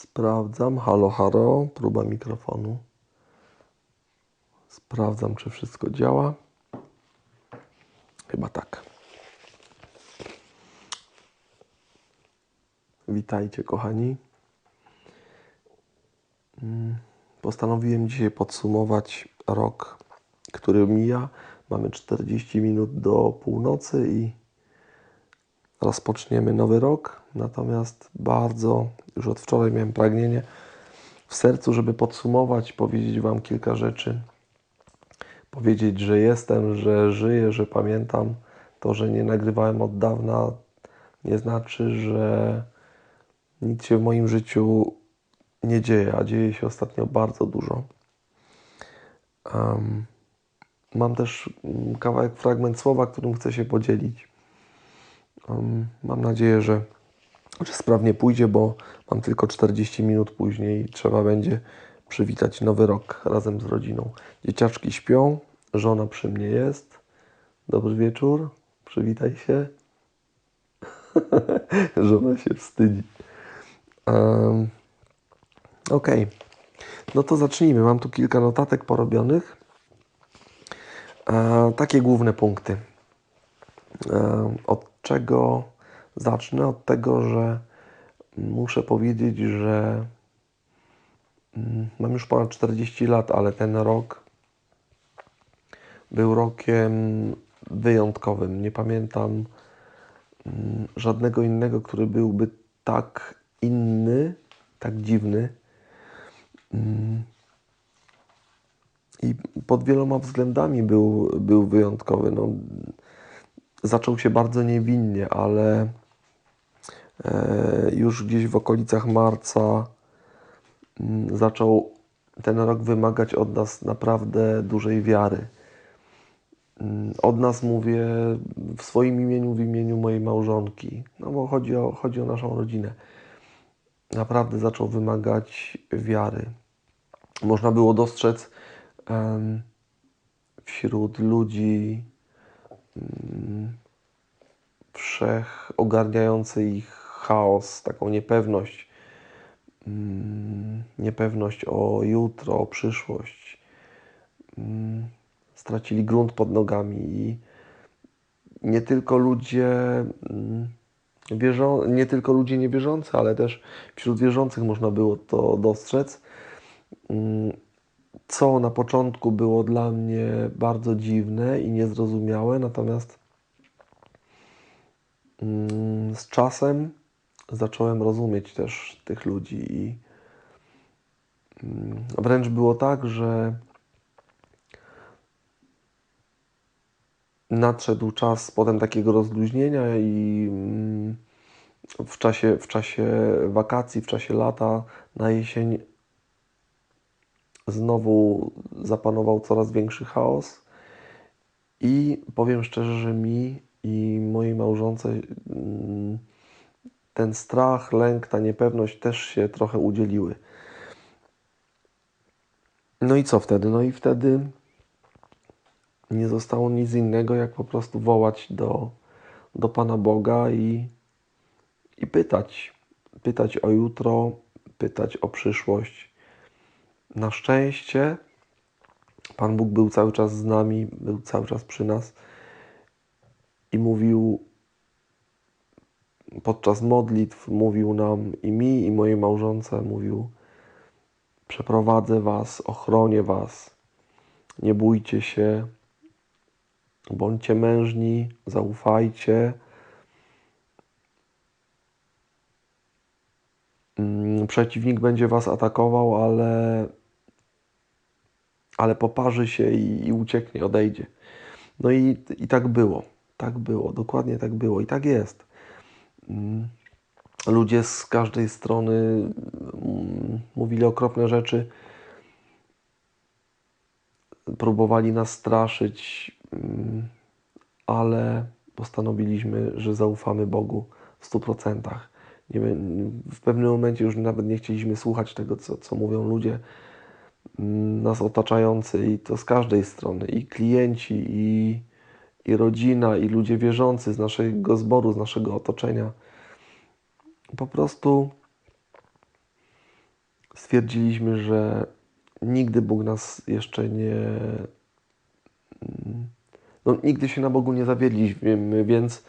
Sprawdzam. Halo, halo. Próba mikrofonu. Sprawdzam, czy wszystko działa. Chyba tak. Witajcie, kochani. Mm, Postanowiłem dzisiaj podsumować rok, który mija. Mamy 40 minut do północy i rozpoczniemy nowy rok. Natomiast bardzo już od wczoraj miałem pragnienie w sercu, żeby podsumować, powiedzieć Wam kilka rzeczy. Powiedzieć, że jestem, że żyję, że pamiętam. To, że nie nagrywałem od dawna, nie znaczy, że nic się w moim życiu nie dzieje, a dzieje się ostatnio bardzo dużo. Um, mam też mm, kawałek, fragment słowa, którym chcę się podzielić. Mam nadzieję, że, że sprawnie pójdzie, bo mam tylko 40 minut później i trzeba będzie przywitać nowy rok razem z rodziną. Dzieciaczki śpią, żona przy mnie jest. Dobry wieczór, przywitaj się. żona się wstydzi. Um, Okej, no to zacznijmy. Mam tu kilka notatek porobionych. E, takie główne punkty. E, od czego zacznę? Od tego, że muszę powiedzieć, że mm, mam już ponad 40 lat, ale ten rok był rokiem wyjątkowym. Nie pamiętam mm, żadnego innego, który byłby tak inny, tak dziwny. Mm. I pod wieloma względami był, był wyjątkowy. No, zaczął się bardzo niewinnie, ale e, już gdzieś w okolicach marca mm, zaczął ten rok wymagać od nas naprawdę dużej wiary. Mm, Od nas mówię w swoim imieniu, w imieniu mojej małżonki, no bo chodzi o, chodzi o naszą rodzinę. Naprawdę zaczął wymagać wiary. Można było dostrzec wśród ludzi mm, wszech ogarniający ich chaos, taką niepewność, mm, niepewność o jutro, o przyszłość. Mm, Stracili grunt pod nogami i nie tylko ludzie mm, wierzą, nie tylko ludzie niewierzący, ale też wśród wierzących można było to dostrzec. Co na początku było dla mnie bardzo dziwne i niezrozumiałe, natomiast mm, z czasem zacząłem rozumieć też tych ludzi i mm, wręcz było tak, że nadszedł czas potem takiego rozluźnienia i mm, w czasie, w czasie wakacji, w czasie lata, na jesień znowu zapanował coraz większy chaos. I powiem szczerze, że mi i mojej małżonce mm, ten strach, lęk, ta niepewność też się trochę udzieliły. No i co wtedy? No i wtedy nie zostało nic innego, jak po prostu wołać do, do Pana Boga i, i pytać. Pytać o jutro, pytać o przyszłość. Na szczęście Pan Bóg był cały czas z nami, był cały czas przy nas i mówił podczas modlitw, mówił nam i mi, i mojej małżonce, mówił: Przeprowadzę Was, ochronię Was, nie bójcie się, bądźcie mężni, zaufajcie. Mm, Przeciwnik będzie Was atakował, ale, ale poparzy się i, i ucieknie, odejdzie. No i, i tak było. Tak było, dokładnie tak było i tak jest. Mm, Ludzie z każdej strony mm, mówili okropne rzeczy, próbowali nas straszyć, mm, ale postanowiliśmy, że zaufamy Bogu w stu procentach. Nie wiem, W pewnym momencie już nawet nie chcieliśmy słuchać tego, co, co mówią ludzie nas otaczający i to z każdej strony, i klienci, i, i rodzina, i ludzie wierzący z naszego zboru, z naszego otoczenia. Po prostu stwierdziliśmy, że nigdy Bóg nas jeszcze nie. No, nigdy się na Bogu nie zawiedliśmy, więc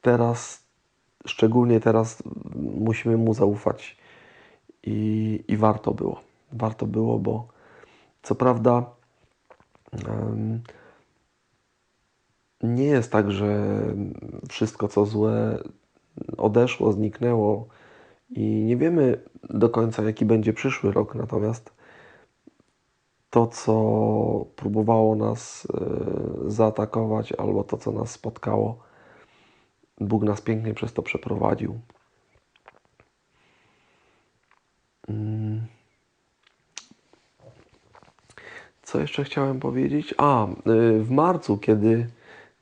teraz, szczególnie teraz, musimy Mu zaufać. I, i warto było. Warto było, bo co prawda nie jest tak, że wszystko co złe odeszło, zniknęło i nie wiemy do końca, jaki będzie przyszły rok. Natomiast to, co próbowało nas e, zaatakować, albo to, co nas spotkało, Bóg nas pięknie przez to przeprowadził. Mm. Co jeszcze chciałem powiedzieć? A, y, w marcu, kiedy,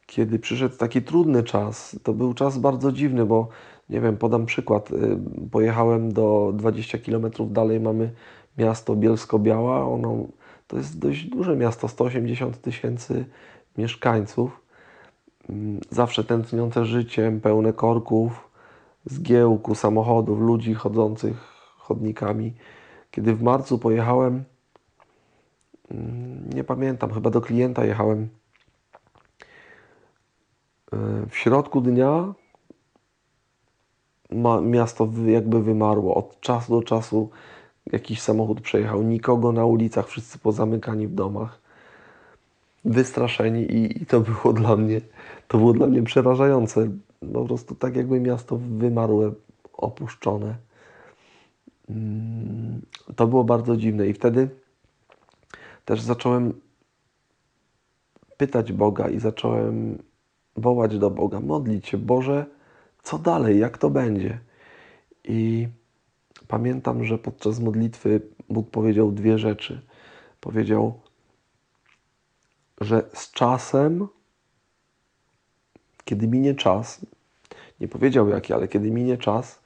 kiedy przyszedł taki trudny czas, to był czas bardzo dziwny, bo nie wiem, podam przykład. Y, pojechałem do 20 km dalej, mamy miasto Bielsko-Biała. Ono, to jest dość duże miasto, 180 tysięcy mieszkańców. Mm, zawsze tętniące życiem, pełne korków, zgiełku, samochodów, ludzi chodzących chodnikami. Kiedy w marcu pojechałem, nie pamiętam, chyba do klienta jechałem. E, w środku dnia miasto jakby wymarło. Od czasu do czasu jakiś samochód przejechał, nikogo na ulicach, wszyscy pozamykani w domach, wystraszeni i, i to było dla mnie, to było dla mnie przerażające. Po prostu tak jakby miasto wymarłe, opuszczone. Mm, to było bardzo dziwne i wtedy też zacząłem pytać Boga i zacząłem wołać do Boga, modlić się, Boże, co dalej, jak to będzie? I pamiętam, że podczas modlitwy Bóg powiedział dwie rzeczy. Powiedział, że z czasem, kiedy minie czas, nie powiedział jaki, ale kiedy minie czas,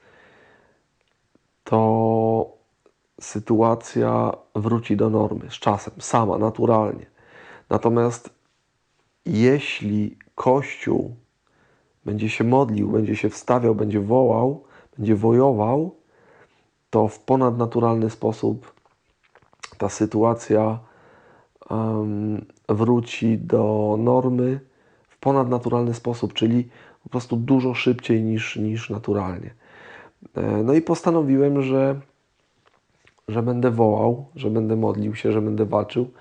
to sytuacja wróci do normy z czasem, sama, naturalnie. Natomiast jeśli Kościół będzie się modlił, będzie się wstawiał, będzie wołał, będzie wojował, to w ponadnaturalny sposób ta sytuacja um, wróci do normy w ponadnaturalny sposób, czyli po prostu dużo szybciej niż, niż naturalnie. E, no i postanowiłem, że, że będę wołał, że będę modlił się, że będę walczył.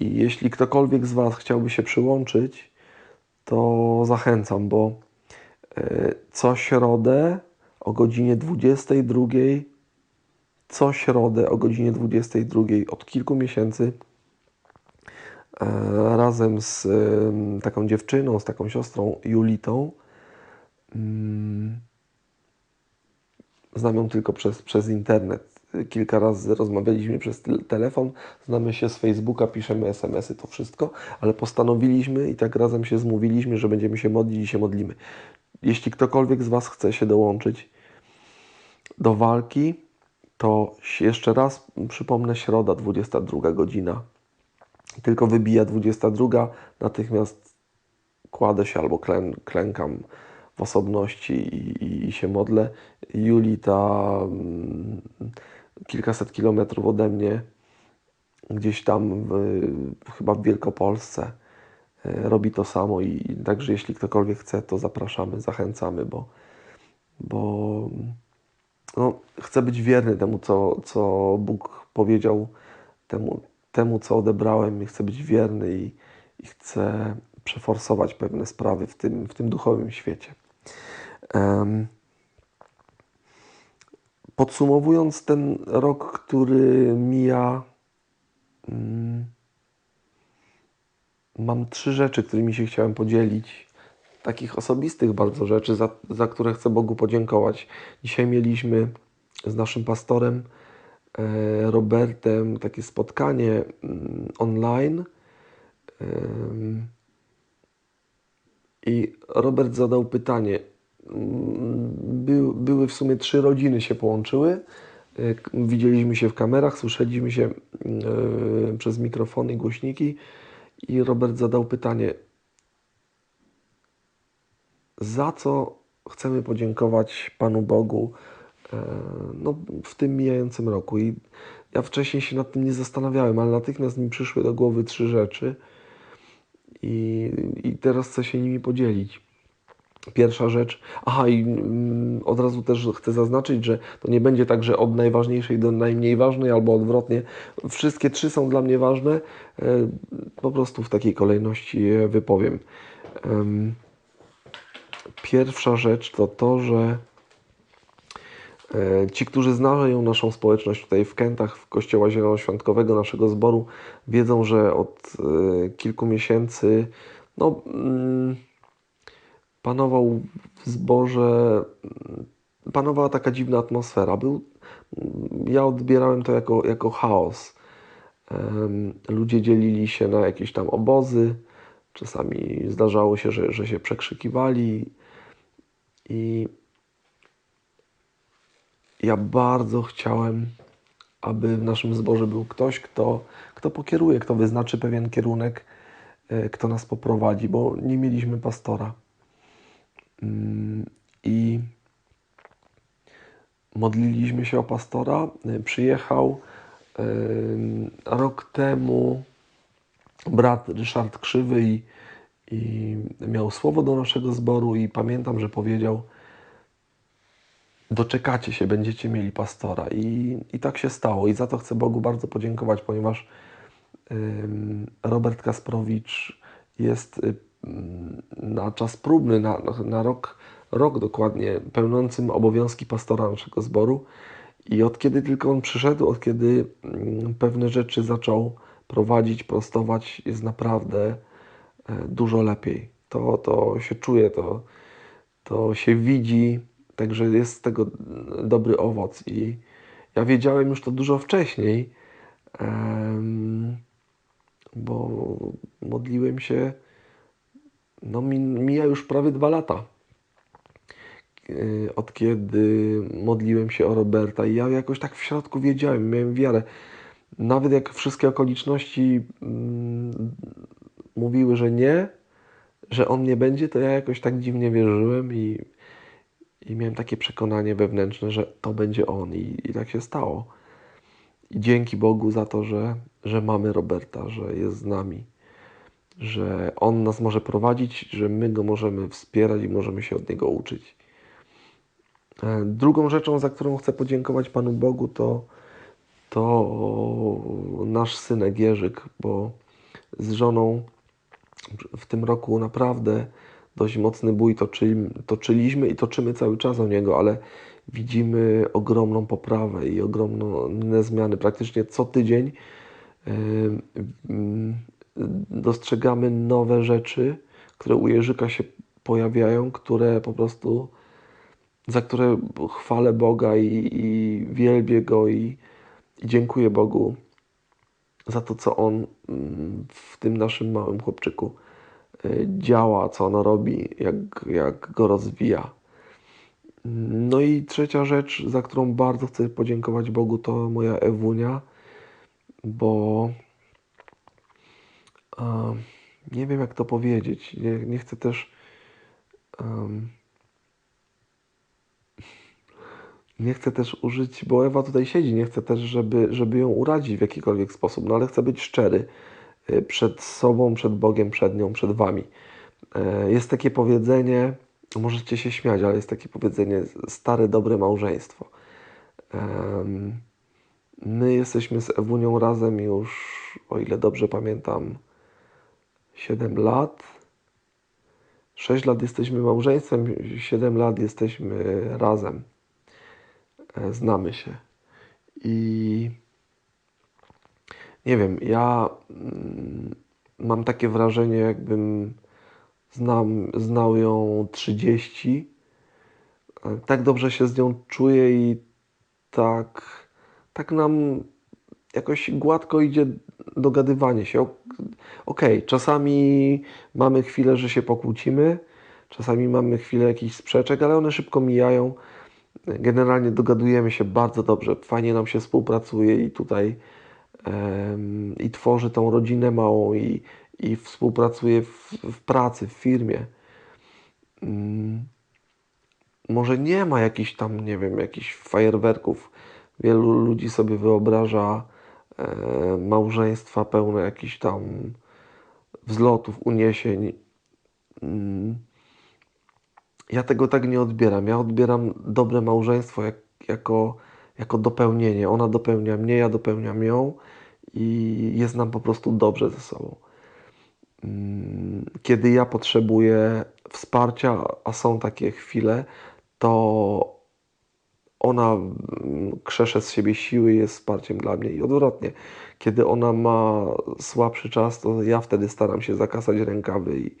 I jeśli ktokolwiek z Was chciałby się przyłączyć, to zachęcam, bo e, co środę o godzinie 22, co środę o godzinie 22 od kilku miesięcy e, razem z taką dziewczyną, z taką siostrą Julitą, mm, Znam ją tylko przez, przez internet. Kilka razy rozmawialiśmy przez telefon, znamy się z Facebooka, piszemy SMS-y, to wszystko, ale postanowiliśmy i tak razem się zmówiliśmy, że będziemy się modlić i się modlimy. Jeśli ktokolwiek z Was chce się dołączyć do walki, to jeszcze raz przypomnę, środa 22 godzina. Tylko wybija 22, natychmiast kładę się albo klę, klękam w osobności i, i się modlę. Julita mm, kilkaset kilometrów ode mnie, gdzieś tam w, chyba w Wielkopolsce e, robi to samo i także jeśli ktokolwiek chce, to zapraszamy, zachęcamy, bo, bo no, chcę być wierny temu, co, co Bóg powiedział, temu, temu, co odebrałem i chcę być wierny i, i chcę przeforsować pewne sprawy w tym, w tym duchowym świecie. Podsumowując ten rok, który mija, mm, mam trzy rzeczy, którymi się chciałem podzielić. Takich osobistych bardzo rzeczy, za, za które chcę Bogu podziękować. Dzisiaj mieliśmy z naszym pastorem e, Robertem takie spotkanie mm, online. I Robert zadał pytanie, by, były w sumie trzy rodziny się połączyły. Widzieliśmy się w kamerach, słyszeliśmy się e, przez mikrofony i głośniki i Robert zadał pytanie, za co chcemy podziękować Panu Bogu e, no, w tym mijającym roku. I ja wcześniej się nad tym nie zastanawiałem, ale natychmiast mi przyszły do głowy trzy rzeczy i, i teraz chcę się nimi podzielić. Pierwsza rzecz, aha, i mm, od razu też chcę zaznaczyć, że to nie będzie tak, że od najważniejszej do najmniej ważnej, albo odwrotnie. Wszystkie trzy są dla mnie ważne. E, Po prostu w takiej kolejności je wypowiem. Em, Pierwsza rzecz to to, że e, ci, którzy znają naszą społeczność tutaj w Kętach, w Kościoła Zielonoświątkowego naszego zboru, wiedzą, że od e, kilku miesięcy no, mm, panował w zborze, panowała taka dziwna atmosfera. Był, ja odbierałem to jako, jako chaos. Ludzie dzielili się na jakieś tam obozy. Czasami zdarzało się, że, że się przekrzykiwali. I ja bardzo chciałem, aby w naszym zborze był ktoś, kto, kto pokieruje, kto wyznaczy pewien kierunek, e, kto nas poprowadzi, bo nie mieliśmy pastora. Mm, I modliliśmy się o pastora. E, Przyjechał e, rok temu brat Ryszard Krzywy i, i miał słowo do naszego zboru i pamiętam, że powiedział doczekacie się, będziecie mieli pastora. I, I tak się stało. I za to chcę Bogu bardzo podziękować, ponieważ Robert Kasprowicz jest na czas próbny, na, na rok, rok dokładnie, pełniącym obowiązki pastora naszego zboru. I od kiedy tylko on przyszedł, od kiedy ym, pewne rzeczy zaczął prowadzić, prostować, jest naprawdę e, dużo lepiej. To, to się czuje, to, to się widzi, także jest z tego dobry owoc. I ja wiedziałem już to dużo wcześniej, bo modliłem się, no mi- mija już prawie dwa lata, y, od kiedy modliłem się o Roberta i ja jakoś tak w środku wiedziałem, miałem wiarę. Nawet jak wszystkie okoliczności mm, mówiły, że nie, że on nie będzie, to ja jakoś tak dziwnie wierzyłem i, i miałem takie przekonanie wewnętrzne, że to będzie on i, i tak się stało. I dzięki Bogu za to, że, że mamy Roberta, że jest z nami, że on nas może prowadzić, że my go możemy wspierać i możemy się od niego uczyć. E, Drugą rzeczą, za którą chcę podziękować Panu Bogu, to, to nasz synek Jerzyk, bo z żoną w tym roku naprawdę dość mocny bój toczyli, toczyliśmy i toczymy cały czas o niego, ale widzimy ogromną poprawę i ogromne zmiany. Praktycznie co tydzień mm, dostrzegamy nowe rzeczy, które u Jerzyka się pojawiają, które po prostu za które chwalę Boga i, i wielbię Go i, i dziękuję Bogu za to, co On mm, w tym naszym małym chłopczyku y, działa, co On robi, jak, jak go rozwija. No i trzecia rzecz, za którą bardzo chcę podziękować Bogu, to moja Ewunia, bo nie wiem jak to powiedzieć. Nie, nie chcę też em, nie chcę też użyć, bo Ewa tutaj siedzi, nie chcę też, żeby, żeby ją urazić w jakikolwiek sposób, no ale chcę być szczery y, przed sobą, przed Bogiem, przed nią, przed Wami. E, Jest takie powiedzenie, możecie się śmiać, ale jest takie powiedzenie, stare, dobre małżeństwo. My jesteśmy z Ewunią razem już, o ile dobrze pamiętam, 7 lat. 6 lat jesteśmy małżeństwem, 7 lat jesteśmy razem. E, Znamy się. I nie wiem, ja mm, mam takie wrażenie, jakbym znam, znał ją 30. E, Tak dobrze się z nią czuję i tak, tak nam jakoś gładko idzie dogadywanie się. Ok- Okej, czasami mamy chwilę, że się pokłócimy, czasami mamy chwilę jakichś sprzeczek, ale one szybko mijają. Generalnie dogadujemy się bardzo dobrze, fajnie nam się współpracuje i tutaj i tworzy tą rodzinę małą i, i współpracuje w, w pracy, w firmie. Mm, może nie ma jakichś tam, nie wiem, jakichś fajerwerków Wielu ludzi sobie wyobraża małżeństwa pełne jakichś tam wzlotów, uniesień. Mm. Ja tego tak nie odbieram. Ja odbieram dobre małżeństwo jak, jako, jako dopełnienie. Ona dopełnia mnie, ja dopełniam ją i jest nam po prostu dobrze ze sobą. Mm, Kiedy ja potrzebuję wsparcia, a są takie chwile, to ona mm, krzesze z siebie siły jest wsparciem dla mnie i odwrotnie. Kiedy ona ma słabszy czas, to ja wtedy staram się zakasać rękawy i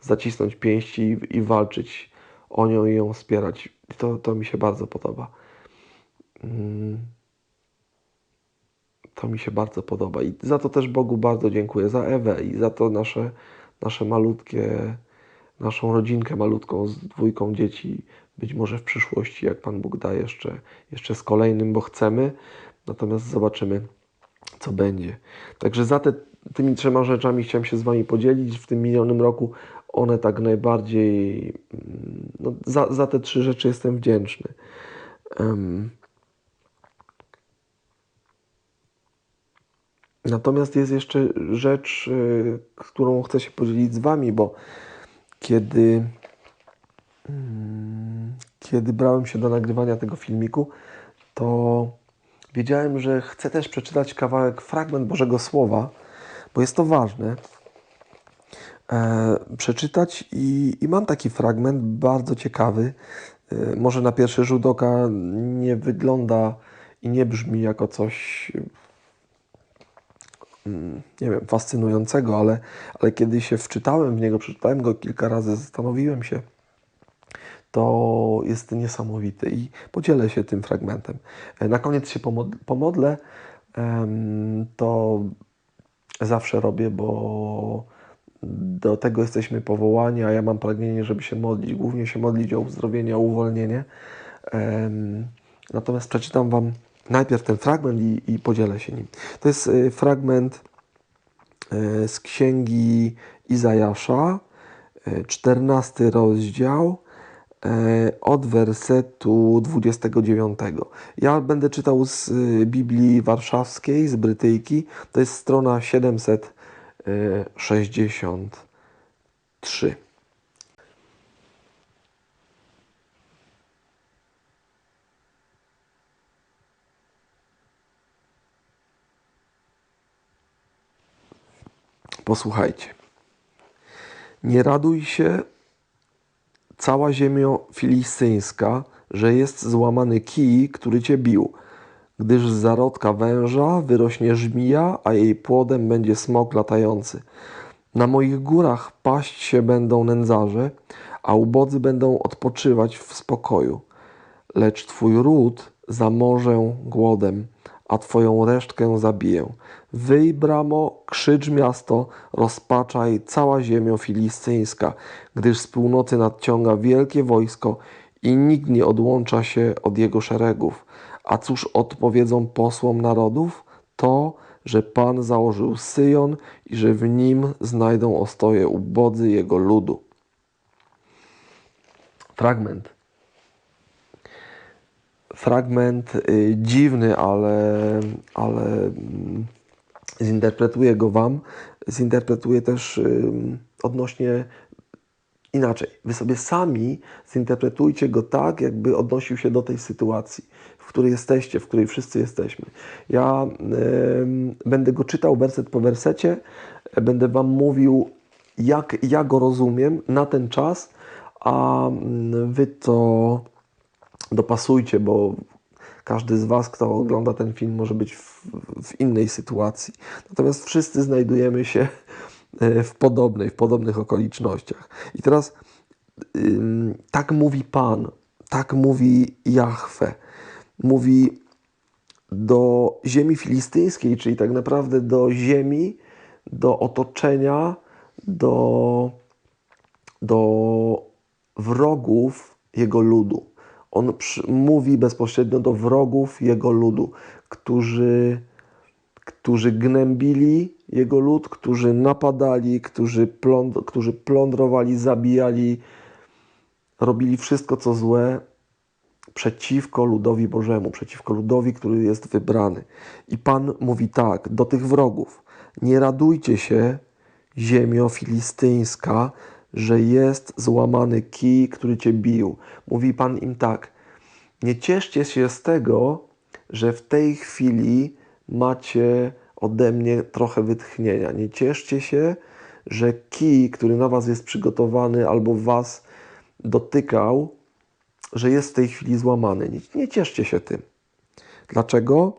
zacisnąć pięści i, i walczyć o nią i ją wspierać. To, to mi się bardzo podoba. Mm. To mi się bardzo podoba i za to też Bogu bardzo dziękuję, za Ewę i za to nasze, nasze malutkie, naszą rodzinkę malutką z dwójką dzieci. Być może w przyszłości, jak Pan Bóg da, jeszcze, jeszcze z kolejnym, bo chcemy, natomiast zobaczymy, co będzie. Także za te, tymi trzema rzeczami chciałem się z Wami podzielić. W tym minionym roku one tak najbardziej, no, za, za te trzy rzeczy jestem wdzięczny. Em, Natomiast jest jeszcze rzecz, y, którą chcę się podzielić z Wami, bo kiedy, kiedy brałem się do nagrywania tego filmiku, to wiedziałem, że chcę też przeczytać kawałek, fragment Bożego Słowa, bo jest to ważne. E, przeczytać i, i mam taki fragment bardzo ciekawy. E, może na pierwszy rzut oka nie wygląda i nie brzmi jako coś mm, nie wiem, fascynującego, ale, ale kiedy się wczytałem w niego, przeczytałem go kilka razy, zastanowiłem się, to jest niesamowity i podzielę się tym fragmentem. E, Na koniec się pomod- pomodlę. To zawsze robię, bo do tego jesteśmy powołani, a ja mam pragnienie, żeby się modlić, głównie się modlić o uzdrowienie, o uwolnienie. Natomiast przeczytam Wam najpierw ten fragment i, i podzielę się nim. To jest y, fragment y, z księgi Izajasza, y, 14 rozdział, od wersetu 29. Ja będę czytał z y, Biblii Warszawskiej, z Brytyjki. To jest strona 763. Posłuchajcie. Nie raduj się, cała ziemio filistyńska, że jest złamany kij, który cię bił, gdyż z zarodka węża wyrośnie żmija, a jej płodem będzie smok latający. Na moich górach paść się będą nędzarze, a ubodzy będą odpoczywać w spokoju. Lecz twój ród zamorzę głodem, a twoją resztkę zabiję. Wyj, bramo, krzycz miasto, rozpaczaj cała ziemio filistyńska, gdyż z północy nadciąga wielkie wojsko i nikt nie odłącza się od jego szeregów. A cóż odpowiedzą posłom narodów? To, że Pan założył Syjon i że w nim znajdą ostoje ubodzy jego ludu. Fragment fragment y, dziwny, ale, ale mm, zinterpretuję go Wam. Zinterpretuję też odnośnie inaczej. Wy sobie sami zinterpretujcie go tak, jakby odnosił się do tej sytuacji, w której jesteście, w której wszyscy jesteśmy. Ja będę go czytał werset po wersecie, będę Wam mówił, jak ja go rozumiem na ten czas, a Wy to dopasujcie, bo każdy z Was, kto ogląda ten film, może być w, w innej sytuacji. Natomiast wszyscy znajdujemy się e, w podobnej, w podobnych okolicznościach. I teraz tak mówi Pan, tak mówi Jahwe. Mówi do ziemi filistyńskiej, czyli tak naprawdę do ziemi, do otoczenia, do, do wrogów jego ludu. On mówi bezpośrednio do wrogów jego ludu, którzy, którzy gnębili jego lud, którzy napadali, którzy, pląd, którzy plądrowali, zabijali, robili wszystko co złe, przeciwko ludowi Bożemu, przeciwko ludowi, który jest wybrany. I Pan mówi tak do tych wrogów: Nie radujcie się, ziemio filistyńska, że jest złamany kij, który cię bił. Mówi Pan im tak: Nie cieszcie się z tego, że w tej chwili macie ode mnie trochę wytchnienia. Nie cieszcie się, że kij, który na was jest przygotowany albo was dotykał, że jest w tej chwili złamany. Nie, nie cieszcie się tym. Dlaczego?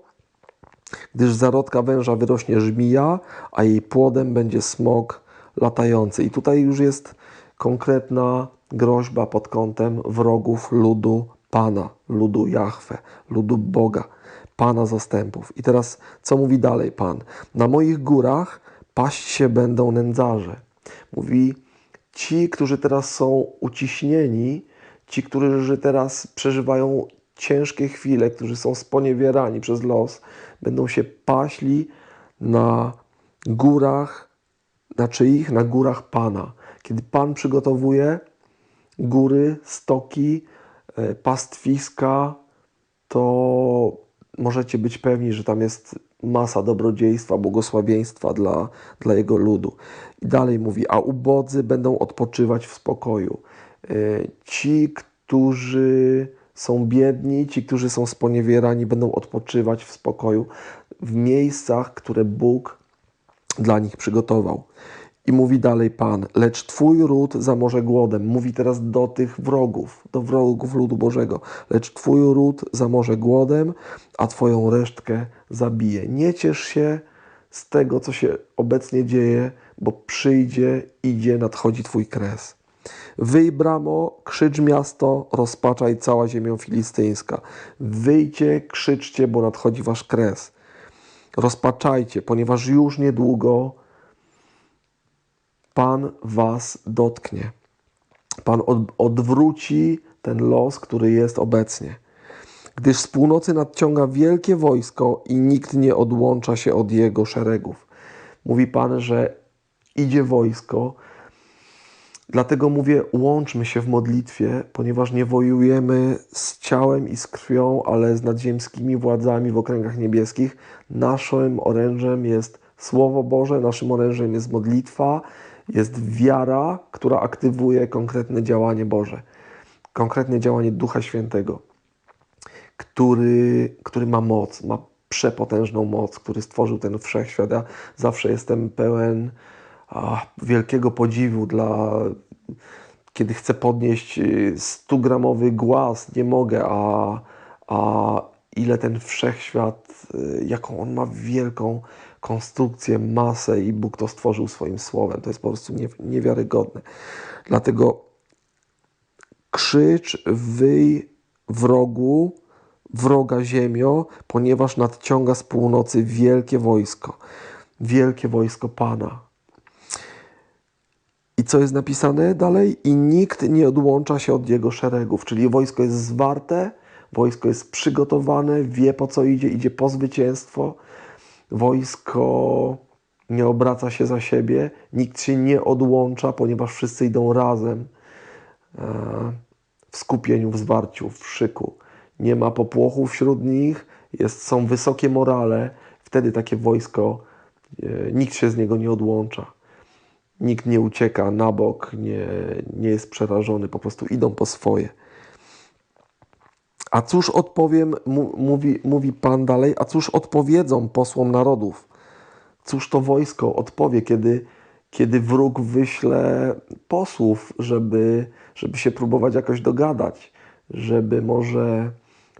Gdyż zarodka węża wyrośnie żmija, a jej płodem będzie smok latający. I tutaj już jest konkretna groźba pod kątem wrogów ludu Pana, ludu Jahwe, ludu Boga, Pana zastępów. I teraz co mówi dalej Pan? Na moich górach paść się będą nędzarze. Mówi, ci, którzy teraz są uciśnieni, ci, którzy teraz przeżywają ciężkie chwile, którzy są sponiewierani przez los, będą się paśli na górach, na czyich? Na górach Pana. Kiedy Pan przygotowuje góry, stoki, e, pastwiska, to możecie być pewni, że tam jest masa dobrodziejstwa, błogosławieństwa dla, dla Jego ludu. I dalej mówi, a ubodzy będą odpoczywać w spokoju. E, Ci, którzy są biedni, ci, którzy są sponiewierani, będą odpoczywać w spokoju w miejscach, które Bóg dla nich przygotował. I mówi dalej Pan, lecz Twój ród zamoże głodem. Mówi teraz do tych wrogów, do wrogów ludu Bożego. Lecz Twój ród zamoże głodem, a Twoją resztkę zabije. Nie ciesz się z tego, co się obecnie dzieje, bo przyjdzie, idzie, nadchodzi Twój kres. Wyj bramo, krzycz miasto, rozpaczaj cała ziemią filistyńska. Wyjcie, krzyczcie, bo nadchodzi wasz kres. Rozpaczajcie, ponieważ już niedługo Pan was dotknie. Pan od, odwróci ten los, który jest obecnie. Gdyż z północy nadciąga wielkie wojsko i nikt nie odłącza się od jego szeregów. Mówi Pan, że idzie wojsko, Dlatego mówię, łączmy się w modlitwie, ponieważ nie wojujemy z ciałem i z krwią, ale z nadziemskimi władzami w okręgach niebieskich. Naszym orężem jest Słowo Boże, naszym orężem jest modlitwa, jest wiara, która aktywuje konkretne działanie Boże, konkretne działanie Ducha Świętego, który, który ma moc, ma przepotężną moc, który stworzył ten wszechświat. Ja zawsze jestem pełen a, wielkiego podziwu dla, kiedy chcę podnieść 100-gramowy głaz, nie mogę, a, a ile ten wszechświat, y, jaką on ma wielką konstrukcję, masę i Bóg to stworzył swoim słowem. To jest po prostu nie, niewiarygodne. Dlatego krzycz, wyj wrogu, wroga ziemio, ponieważ nadciąga z północy wielkie wojsko. Wielkie wojsko Pana. I co jest napisane dalej? I nikt nie odłącza się od jego szeregów, czyli wojsko jest zwarte, wojsko jest przygotowane, wie po co idzie, idzie po zwycięstwo. Wojsko nie obraca się za siebie, nikt się nie odłącza, ponieważ wszyscy idą razem e, w skupieniu, w zwarciu, w szyku. Nie ma popłochu wśród nich, jest, są wysokie morale. Wtedy takie wojsko, e, nikt się z niego nie odłącza. Nikt nie ucieka na bok, nie, nie jest przerażony, po prostu idą po swoje. A cóż odpowiem, mówi, mówi Pan dalej, a cóż odpowiedzą posłom narodów? Cóż to wojsko odpowie, kiedy, kiedy wróg wyśle posłów, żeby, żeby się próbować jakoś dogadać, żeby może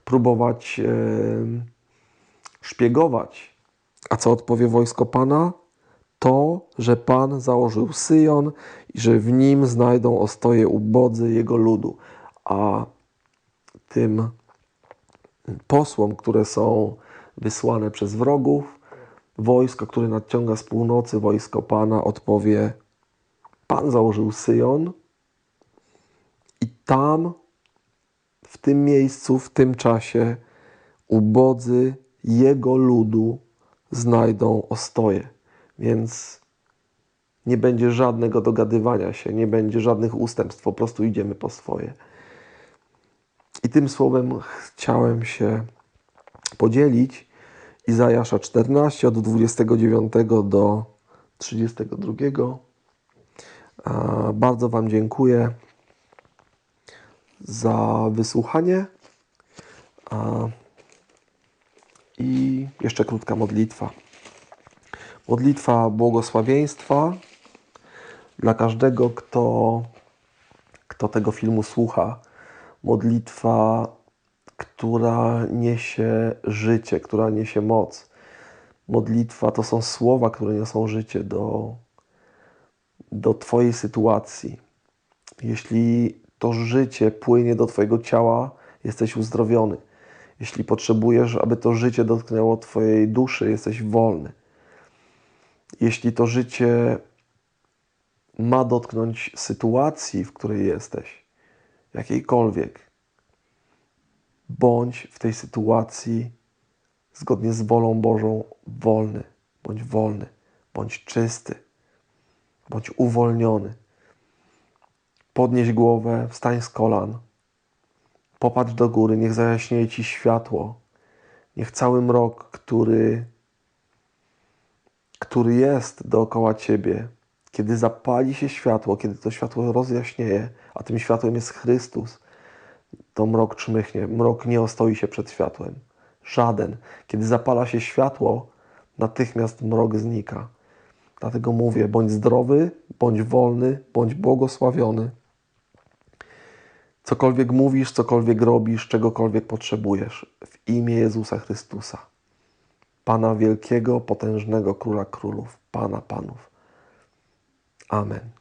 próbować e, szpiegować? A co odpowie wojsko Pana? to, że Pan założył Syjon i że w nim znajdą ostoje ubodzy Jego ludu. A tym posłom, które są wysłane przez wrogów, wojsko, które nadciąga z północy, wojsko Pana, odpowie: Pan założył Syjon i tam, w tym miejscu, w tym czasie, ubodzy Jego ludu znajdą ostoje. Więc nie będzie żadnego dogadywania się, nie będzie żadnych ustępstw, po prostu idziemy po swoje. I tym słowem chciałem się podzielić. Izajasza 14 od 29 do 32. A, Bardzo Wam dziękuję za wysłuchanie. I jeszcze krótka modlitwa. Modlitwa błogosławieństwa dla każdego, kto, kto tego filmu słucha. Modlitwa, która niesie życie, która niesie moc. Modlitwa to są słowa, które niosą życie do, do Twojej sytuacji. Jeśli to życie płynie do Twojego ciała, jesteś uzdrowiony. Jeśli potrzebujesz, aby to życie dotknęło Twojej duszy, jesteś wolny. Jeśli to życie ma dotknąć sytuacji, w której jesteś, jakiejkolwiek, bądź w tej sytuacji zgodnie z wolą Bożą wolny, bądź wolny, bądź czysty, bądź uwolniony. Podnieś głowę, wstań z kolan, popatrz do góry, niech zajaśnieje Ci światło. Niech cały mrok, który, który jest dookoła Ciebie, kiedy zapali się światło, kiedy to światło rozjaśnieje, a tym światłem jest Chrystus, to mrok czmychnie. Mrok nie ostoi się przed światłem. Żaden. Kiedy zapala się światło, natychmiast mrok znika. Dlatego mówię, bądź zdrowy, bądź wolny, bądź błogosławiony. Cokolwiek mówisz, cokolwiek robisz, czegokolwiek potrzebujesz, w imię Jezusa Chrystusa, Pana wielkiego, potężnego Króla Królów, Pana Panów. Amen.